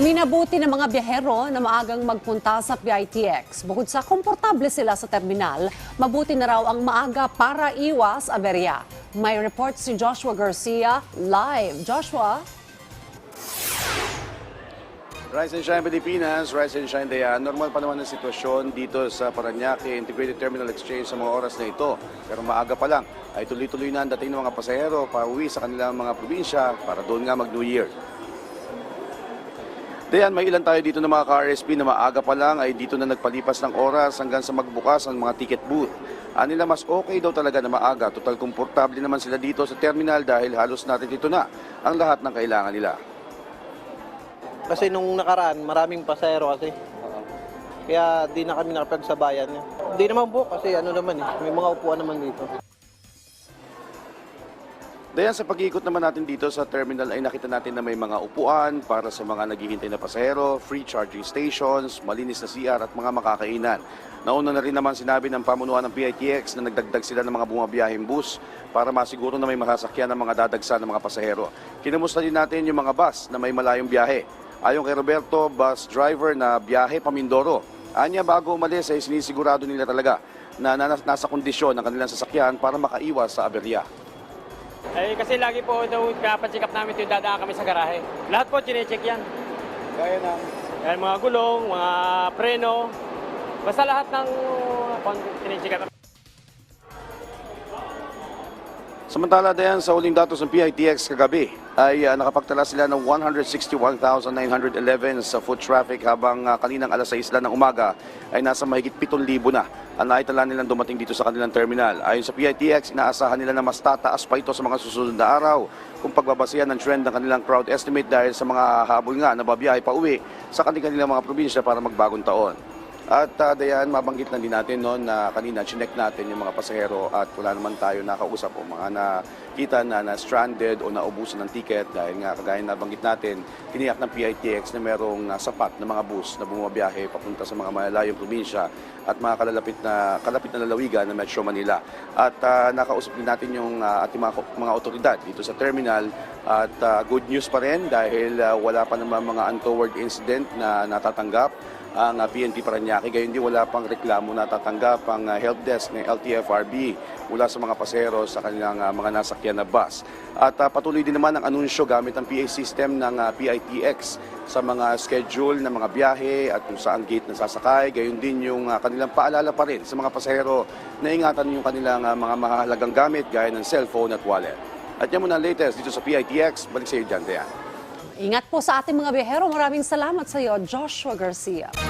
Minabuti ng mga biyahero na maagang magpunta sa PITX. Bukod sa komportable sila sa terminal, mabuti na raw ang maaga para iwas aberya. May report si Joshua Garcia live. Joshua? Rise and Shine Pilipinas, Rise and Shine Dayan. Normal pa naman ang sitwasyon dito sa Paranaque Integrated Terminal Exchange sa mga oras na ito. Pero maaga pa lang ay tuloy-tuloy na ang dating ng mga pasahero pa uwi sa kanilang mga probinsya para doon nga mag-New Year. Dayan, may ilan tayo dito ng mga ka-RSP na maaga pa lang ay dito na nagpalipas ng oras hanggang sa magbukas ang mga ticket booth. Anila mas okay daw talaga na maaga. Total komportable naman sila dito sa terminal dahil halos natin dito na ang lahat ng kailangan nila. Kasi nung nakaraan, maraming pasahero kasi. Kaya di na kami nakapagsabayan. Hindi naman po kasi ano naman eh, may mga upuan naman dito. Dayan sa pag-iikot naman natin dito sa terminal ay nakita natin na may mga upuan para sa mga naghihintay na pasahero, free charging stations, malinis na CR at mga makakainan. Nauna na rin naman sinabi ng pamunuan ng PITX na nagdagdag sila ng mga bumabiyaheng bus para masiguro na may masasakyan ng mga dadagsa ng mga pasahero. Kinamusta din natin yung mga bus na may malayong biyahe. Ayon kay Roberto, bus driver na biyahe Pamindoro. Anya bago umalis ay sinisigurado nila talaga na na- nasa kondisyon ang kanilang sasakyan para makaiwas sa aberya. Eh, kasi lagi po daw pinapacheck up namin ito yung dadaan kami sa garahe. Lahat po, chinecheck yan. Gaya ng Yan, mga gulong, mga preno, basta lahat ng uh, chinecheck up. Samantala dayan sa uling datos ng PITX kagabi ay ah, nakapagtala sila ng 161,911 sa foot traffic habang ah, kaninang alas 6 lang ng umaga ay nasa mahigit 7,000 na ang naitala nilang dumating dito sa kanilang terminal. Ayon sa PITX, inaasahan nila na mas tataas pa ito sa mga susunod na araw kung pagbabasihan ng trend ng kanilang crowd estimate dahil sa mga habol nga na babiyahe pa uwi sa kanilang mga probinsya para magbagong taon. At uh, Dayan, mabanggit na din natin no, na kanina chinek natin yung mga pasahero at wala naman tayo nakausap o mga nakita na na stranded o naubusan ng ticket dahil nga kagaya na banggit natin, tiniyak ng PITX na merong uh, sapat na mga bus na bumabiyahe papunta sa mga malalayong probinsya at mga kalalapit na kalapit na lalawigan ng Metro Manila. At uh, nakausap din natin yung uh, ating mga, mga otoridad dito sa terminal at uh, good news pa rin dahil uh, wala pa naman mga untoward incident na natatanggap ang uh, PNP Paranaque. Gayon din wala pang reklamo na tatanggap ang uh, help desk ng LTFRB mula sa mga pasahero sa kanilang mga nasakyan na bus. At uh, patuloy din naman ang anunsyo gamit ang PA system ng uh, PITX sa mga schedule ng mga biyahe at kung saan gate na sasakay. Gayon din yung uh, kanilang paalala pa rin sa mga pasahero na ingatan yung kanilang uh, mga mahalagang gamit gaya ng cellphone at wallet. At yan muna ang latest dito sa PITX. Balik sa iyo dyan, Dayan. Ingat po sa ating mga biyahero. Maraming salamat sa iyo, Joshua Garcia.